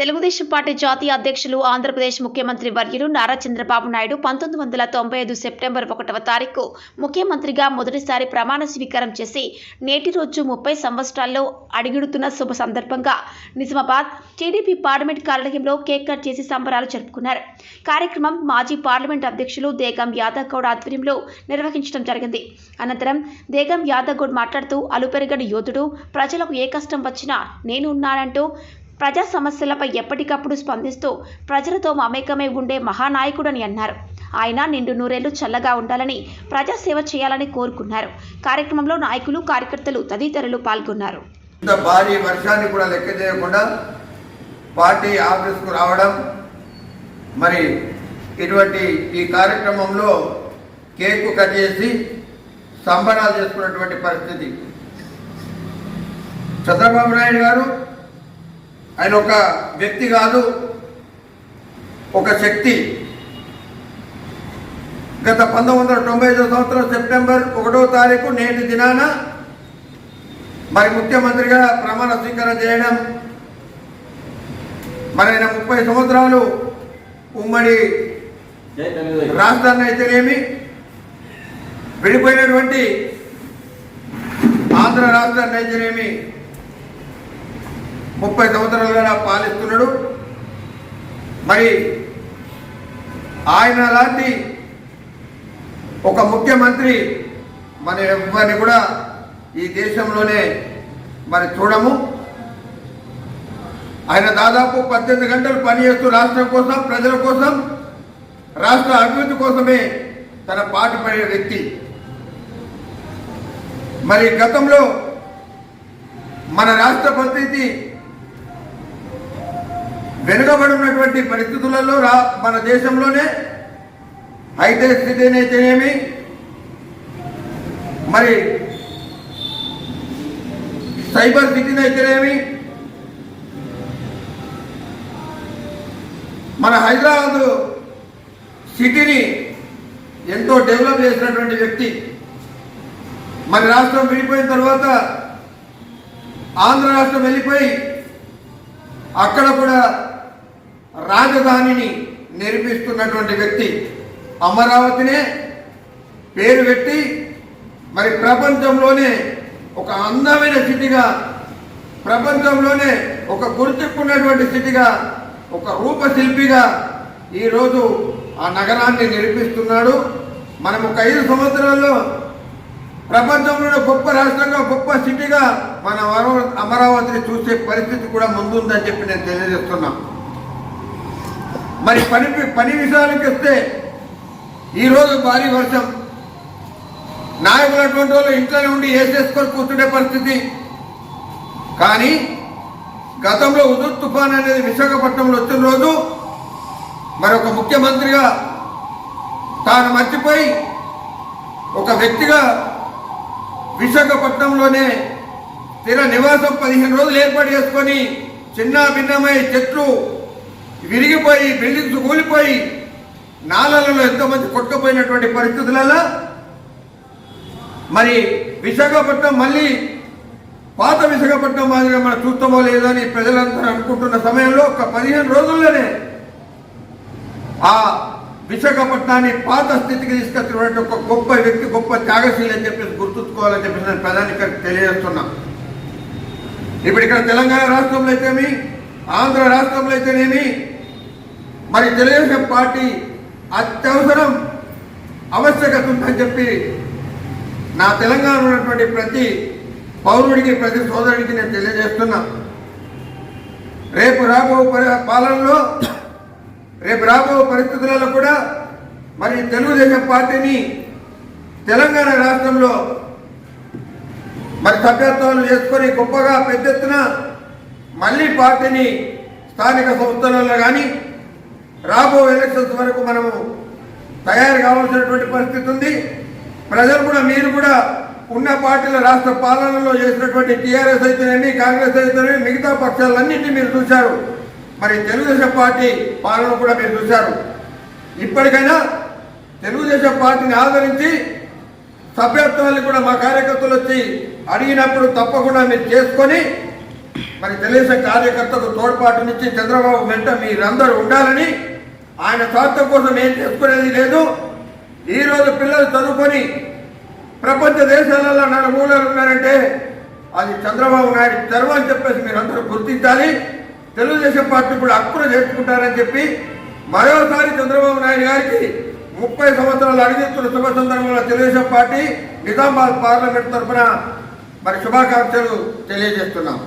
Telugu Desam party జాతీయ అధ్యక్షులు ఆంధ్రప్రదేశ్ ముఖ్యమంత్రి వర్యులు నారా చంద్రబాబు నాయుడు పంతొమ్మిది వందల తొంభై ఐదు సెప్టెంబర్ ఒకటవ తారీఖు ముఖ్యమంత్రిగా మొదటిసారి ప్రమాణ స్వీకారం చేసి నేటి రోజు ముప్పై సంవత్సరాల్లో అడుగుడుతున్న శుభ సందర్భంగా నిజామాబాద్ టీడీపీ పార్లమెంట్ కార్యాలయంలో కేక్ కట్ చేసి సంబరాలు జరుపుకున్నారు. కార్యక్రమం మాజీ పార్లమెంట్ అధ్యక్షులు దేగం యాదవ్ గౌడ్ ఆధ్వర్యంలో నిర్వహించడం జరిగింది. అనంతరం దేగం యాదవ్ గౌడ్ మాట్లాడుతూ అలుపెరగని యోధుడు ప్రజలకు ఏ కష్టం వచ్చినా నేను ఉన్నానంటూ ప్రజా సమస్యలపై ఎప్పటికప్పుడు స్పందిస్తూ ప్రజలతో మమేకమై ఉండే మహానాయకుడని అన్నారు. ఆయన నిండు నూరేళ్ళు చల్లగా ఉండాలని ప్రజాసేవ చేయాలని కోరుకున్నారు. కార్యక్రమంలో నాయకులు కార్యకర్తలు తదితరులు పాల్గొన్నారు. భారీ వర్షాన్ని కూడా లెక్క చేయకుండా పార్టీ ఆఫీస్కు రావడం మరి ఇటువంటి ఈ కార్యక్రమంలో కేకు కట్ చేసి సంబరాలు చేసుకున్నటువంటి పరిస్థితి. చంద్రబాబు నాయుడు గారు ఆయన ఒక వ్యక్తి కాదు ఒక శక్తి. గత పంతొమ్మిది వందల తొంభై ఐదో సంవత్సరం సెప్టెంబర్ ఒకటో తారీఖు నేటి దినాన మరి ముఖ్యమంత్రిగా ప్రమాణ స్వీకారం చేయడం మరి ఆయన ముప్పై సంవత్సరాలు ఉమ్మడి రాష్ట్రాన్ని అయితేనేమి విడిపోయినటువంటి ఆంధ్ర రాష్ట్రాన్ని అయితేనేమి ముప్పై సంవత్సరాలుగా పాలిస్తున్నాడు. మరి ఆయన లాంటి ఒక ముఖ్యమంత్రి మన ఎవరిని కూడా ఈ దేశంలోనే మరి చూడము. ఆయన దాదాపు పద్దెనిమిది గంటలు పనిచేస్తూ రాష్ట్రం కోసం ప్రజల కోసం రాష్ట్ర అభివృద్ధి కోసమే తన పాటు పడే వ్యక్తి. మరి గతంలో మన రాష్ట్ర పరిస్థితి వెనుకబడి ఉన్నటువంటి పరిస్థితులలో రా మన దేశంలోనే హైటెక్ సిటీని అయితేనేమి మరి సైబర్ సిటీని అయితేనేమి మన హైదరాబాద్ సిటీని ఎంతో డెవలప్ చేసినటువంటి వ్యక్తి. మన రాష్ట్రం విడిపోయిన తర్వాత ఆంధ్ర రాష్ట్రం వెళ్ళిపోయి అక్కడ కూడా రాజధానిని నిర్మిస్తున్నటువంటి వ్యక్తి అమరావతినే పేరు పెట్టి మరి ప్రపంచంలోనే ఒక అందమైన సిటీగా ప్రపంచంలోనే ఒక గుర్తింపున్నటువంటి సిటీగా ఒక రూపశిల్పిగా ఈరోజు ఆ నగరాన్ని నిర్మిస్తున్నాడు. మనం ఒక ఐదు సంవత్సరాల్లో ప్రపంచంలోనే గొప్ప రాష్ట్రంగా గొప్ప సిటీగా మన అమరావతిని చూసే పరిస్థితి కూడా ముందుందని చెప్పి నేను తెలియజేస్తున్నాను మరి పని పని విషయానికి వస్తే ఈరోజు భారీ వర్షం. నాయకులు అటువంటి వాళ్ళు ఇంట్లోనే ఉండి వేసేసుకొని కూర్చునే పరిస్థితి. కానీ గతంలో ఉదుర్ తుఫాన్ అనేది విశాఖపట్నంలో వచ్చిన రోజు మరి ఒక ముఖ్యమంత్రిగా తాను మర్చిపోయి ఒక వ్యక్తిగా విశాఖపట్నంలోనే స్థిర నివాసం పదిహేను రోజులు ఏర్పాటు చేసుకొని చిన్న భిన్నమై చెట్లు విరిగిపోయి బిల్డింగ్స్ కూలిపోయి నాలలలో ఎంతోమంది కొట్టుకుపోయినటువంటి పరిస్థితులలో మరి విశాఖపట్నం మళ్ళీ పాత విశాఖపట్నం మాదిరిగా మనం చూస్తామో లేదో అని ప్రజలందరూ అనుకుంటున్న సమయంలో ఒక పదిహేను రోజుల్లోనే ఆ విశాఖపట్నాన్ని పాత స్థితికి తీసుకొచ్చినటువంటి ఒక గొప్ప వ్యక్తి గొప్ప త్యాగశీలి అని చెప్పేసి గుర్తుంచుకోవాలని చెప్పేసి నేను ప్రధాని గారికి తెలియజేస్తున్నా. ఇప్పుడు ఇక్కడ తెలంగాణ రాష్ట్రంలో అయితేమి ఆంధ్ర రాష్ట్రంలో అయితేనేమి మరి తెలుగుదేశం పార్టీ అత్యవసరం ఆవశ్యకత ఉందని చెప్పి నా తెలంగాణ ఉన్నటువంటి ప్రతి పౌరుడికి ప్రతి సోదరుడికి నేను తెలియజేస్తున్నా. రేపు రాబో పరి- పాలనలో రేపు రాబో పరిస్థితులలో కూడా మరి తెలుగుదేశం పార్టీని తెలంగాణ రాష్ట్రంలో మరి సభ్యత్వాలు చేసుకొని గొప్పగా పెద్ద ఎత్తున మళ్ళీ పార్టీని స్థానిక సంస్థలలో కానీ రాబో ఎలక్షన్స్ వరకు మనము తయారు కావాల్సినటువంటి పరిస్థితి ఉంది. ప్రజలు కూడా మీరు కూడా ఉన్న పార్టీల రాష్ట్ర పాలనలో చేసినటువంటి టీఆర్ఎస్ అయితేనేమి కాంగ్రెస్ అయితేనేమి మిగతా పక్షాలన్నింటినీ మీరు చూశారు. మరి తెలుగుదేశం పార్టీ పాలన కూడా మీరు చూశారు. ఇప్పటికైనా తెలుగుదేశం పార్టీని ఆదరించి సభ్యత్వాన్ని కూడా మా కార్యకర్తలు వచ్చి అడిగినప్పుడు తప్పకుండా మీరు చేసుకొని మరి తెలుగుదేశం కార్యకర్తకు తోడ్పాటునిచ్చి చంద్రబాబు వెంట మీరందరూ ఉండాలని ఆయన స్వార్థం కోసం ఏం చేసుకునేది లేదు. ఈరోజు పిల్లలు చదువుకొని ప్రపంచ దేశాలలో నలుమూలలు ఉన్నారంటే అది చంద్రబాబు నాయుడు చర్వ అని చెప్పేసి మీరందరూ గుర్తించాలి. తెలుగుదేశం పార్టీ కూడా హక్కును చేసుకుంటారని చెప్పి మరోసారి చంద్రబాబు నాయుడు గారికి ముప్పై సంవత్సరాలు అడిగిస్తున్న శుభ సందర్భంలో తెలుగుదేశం పార్టీ నిజామాబాద్ పార్లమెంట్ తరఫున మరి శుభాకాంక్షలు తెలియజేస్తున్నాం.